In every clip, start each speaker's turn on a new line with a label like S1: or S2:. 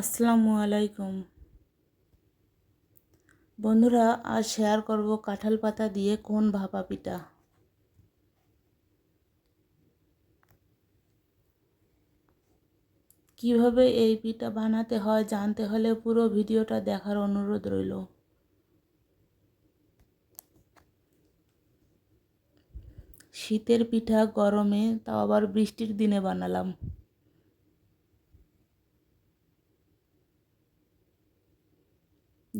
S1: আসসালামু আলাইকুম। বন্ধুরা, আজ শেয়ার করব কাঁঠাল পাতা দিয়ে কোন ভাপা পিঠা। কীভাবে এই পিঠা বানাতে হয় জানতে হলে পুরো ভিডিওটা দেখার অনুরোধ রইল। শীতের পিঠা গরমে, তাও আবার বৃষ্টির দিনে বানালাম।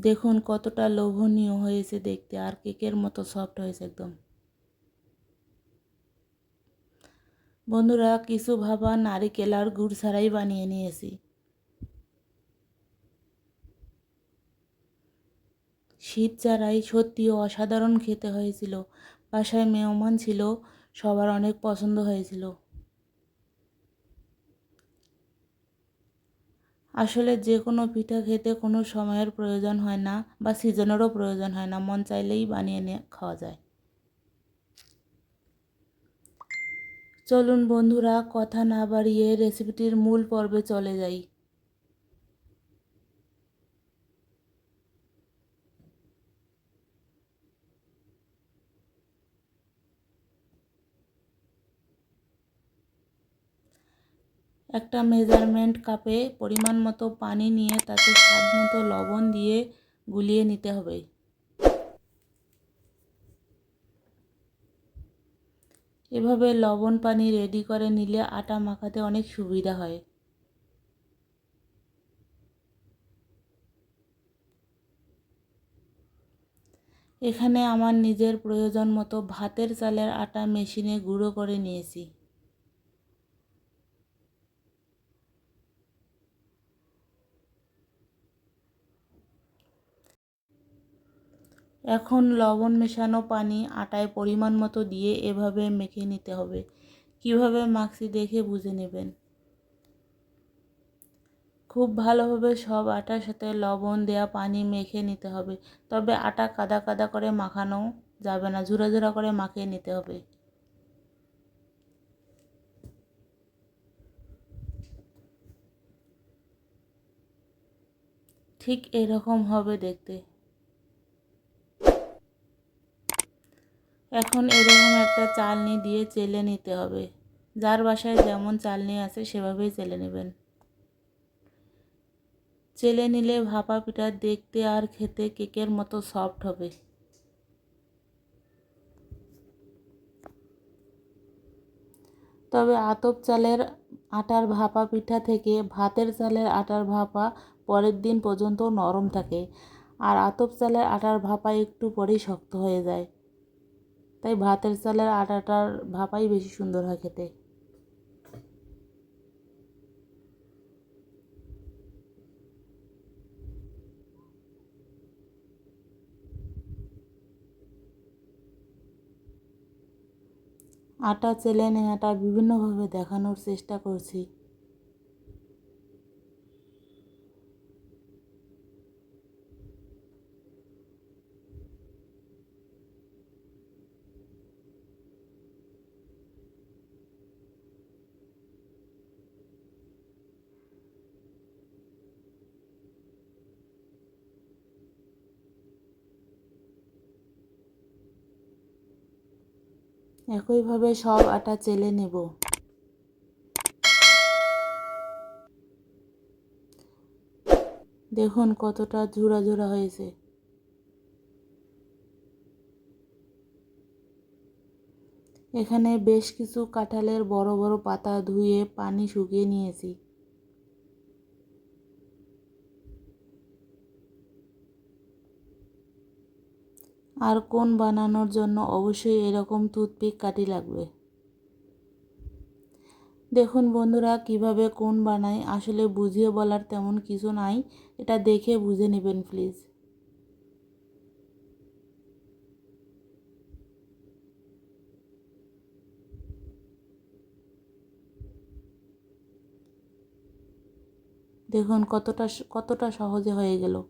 S1: দেখুন কতটা লোভনীয় হয়েছে দেখতে, আর কেকের মতো সফট হয়েছে একদম। বন্ধুরা, কিছু ভাবা নারিকেল আর গুড় ছাড়াই বানিয়ে নিয়েছি। শীত ছাড়াই সত্যিও অসাধারণ খেতে হয়েছিল। বাসায় মেহমান ছিল, সবার অনেক পছন্দ হয়েছিল। আসলে যে কোনো পিঠা খেতে কোনো সময়ের প্রয়োজন হয় না বা সিজনেরও প্রয়োজন হয় না, মন চাইলেই বানিয়ে নিয়ে খাওয়া যায়। চলুন বন্ধুরা, কথা না বাড়িয়ে রেসিপিটির মূল পর্বে চলে যাই। একটা মেজারমেন্ট কাপে পরিমাণ মতো পানি নিয়ে তাতে স্বাদ মতো লবণ দিয়ে গুলিয়ে নিতে হবে। এভাবে লবণ পানি রেডি করে নিলে আটা মাখাতে অনেক সুবিধা হয়। এখানে আমার নিজের প্রয়োজন মতো ভাতের চালের আটা মেশিনে গুঁড়ো করে নিয়েছি। এখন লবণ মেশানো পানি আটায় পরিমাণ মতো দিয়ে এভাবে মেখে নিতে হবে। কীভাবে মাখছি দেখে বুঝে নেবেন। খুব ভালোভাবে সব আটার সাথে লবণ দেয়া পানি মেখে নিতে হবে। তবে আটা কাদা কাদা করে মাখানো যাবে না, ঝুরা ঝুরা করে মাখিয়ে নিতে হবে। ঠিক এরকম হবে দেখতে। এখন এরকম একটা চালনি দিয়ে চেলে নিতে হবে। যার বাসায় যেমন চালনি আছে সেভাবেই চেলে নেবেন। চেলে নিলে ভাপা পিঠা দেখতে আর খেতে কেকের মতো সফট হবে। তবে আতপ চালের আটার ভাপা পিঠা থেকে ভাতের চালের আটার ভাপা পরের দিন পর্যন্ত নরম থাকে। আর আতপ চালের আটার ভাপা একটু পরেই শক্ত হয়ে যায়। তাই ভাতের চালের আটাটার ভাপাই বেশি সুন্দর হয় খেতে। আটা চেলে নেওয়াটা বিভিন্নভাবে দেখানোর চেষ্টা করছি। একইভাবে সব আটা চেলে নেব। দেখুন কতটা ঝুরা ঝুরা হয়েছে। এখানে বেশ কিছু কাঁঠালের বড় বড় পাতা ধুয়ে পানি শুকিয়ে নিয়েছি। আর কোন বানানোর জন্য অবশ্যই এরকম টুথপিক কাটি লাগবে? দেখুন বন্ধুরা, কীভাবে কোন বানাই, আসলে বুঝিয়ে বলার তেমন কিছু নাই। এটা দেখে বুঝে নেবেন প্লিজ দেখুন কতটা কতটা সহজে হয়ে গেল।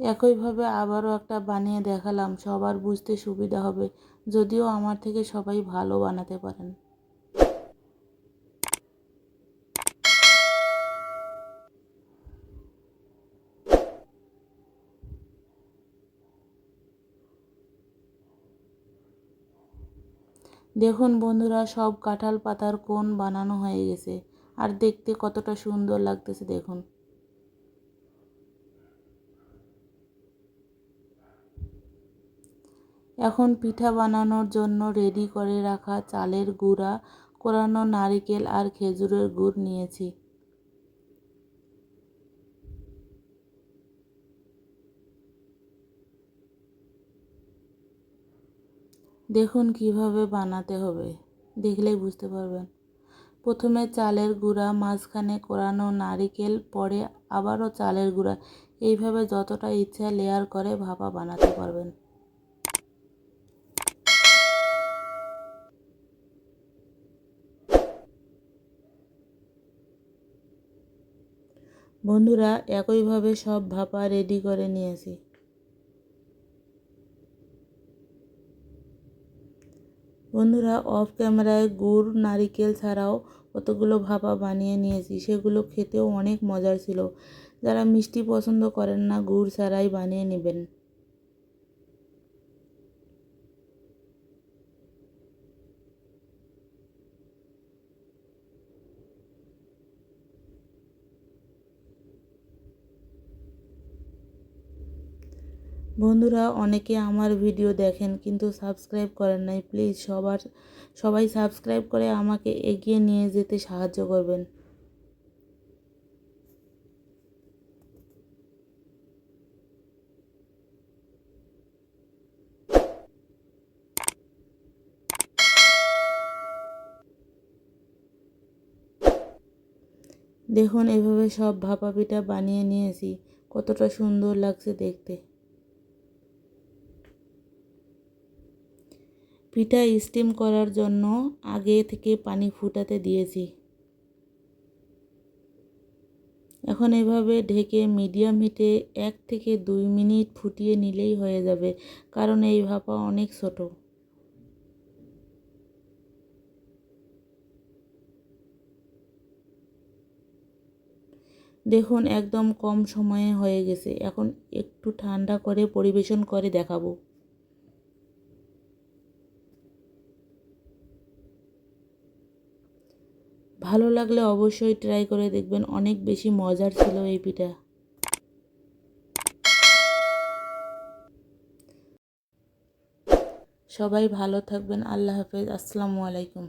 S1: একইভাবে আবারও একটা বানিয়ে দেখালাম, সবার বুঝতে সুবিধা হবে, যদিও আমার থেকে সবাই ভালো বানাতে পারেন। দেখুন বন্ধুরা, সব কাঁঠাল পাতার কোন বানানো হয়ে গেছে, আর দেখতে কতটা সুন্দর লাগতেছে, দেখুন। এখন পিঠা বানানোর জন্য রেডি করে রাখা চালের গুঁড়া, কোরানো নারিকেল আর খেজুরের গুড় নিয়েছি। দেখুন কীভাবে বানাতে হবে, দেখলেই বুঝতে পারবেন। প্রথমে চালের গুঁড়া, মাঝখানে কোরানো নারিকেল, পরে আবারও চালের গুঁড়া। এইভাবে যতটা ইচ্ছা লেয়ার করে ভাপা বানাতে পারবেন। বন্ধুরা, একইভাবে সব ভাপা রেডি করে নিয়েছি। বন্ধুরা অফ ক্যামেরায় গুড়, নারিকেল ছাড়াও কতগুলো ভাপা বানিয়ে নিয়েছি। সেগুলো খেতেও অনেক মজার ছিল। যারা মিষ্টি পছন্দ করেন না, গুড় ছাড়াই বানিয়ে নেবেন। বন্ধুরা, অনেকে আমার ভিডিও দেখেন কিন্তু সাবস্ক্রাইব করেন নাই। প্লিজ, সবার, সবাই সাবস্ক্রাইব করে আমাকে এগিয়ে নিয়ে যেতে সাহায্য করবেন। দেখুন, এভাবে সব ভাপা পিঠা বানিয়ে নিয়েছি। কতটা সুন্দর লাগছে দেখতে। পিঠা স্টিম করার জন্য আগে থেকে পানি ফুটাতে দিয়েছি। এখন এভাবে ঢেকে মিডিয়াম হিটে এক থেকে দুই মিনিট ফুটিয়ে নিলেই হয়ে যাবে, কারণ এই ভাপা অনেক ছোট। দেখুন, একদম কম সময়ে হয়ে গেছে। এখন একটু ঠান্ডা করে পরিবেশন করে দেখাবো। ভালো লাগলে অবশ্যই ট্রাই করে দেখবেন, অনেক বেশি মজার ছিল এই পিঠা। সবাই ভালো থাকবেন, আল্লাহ হাফেজ, আসসালামু আলাইকুম।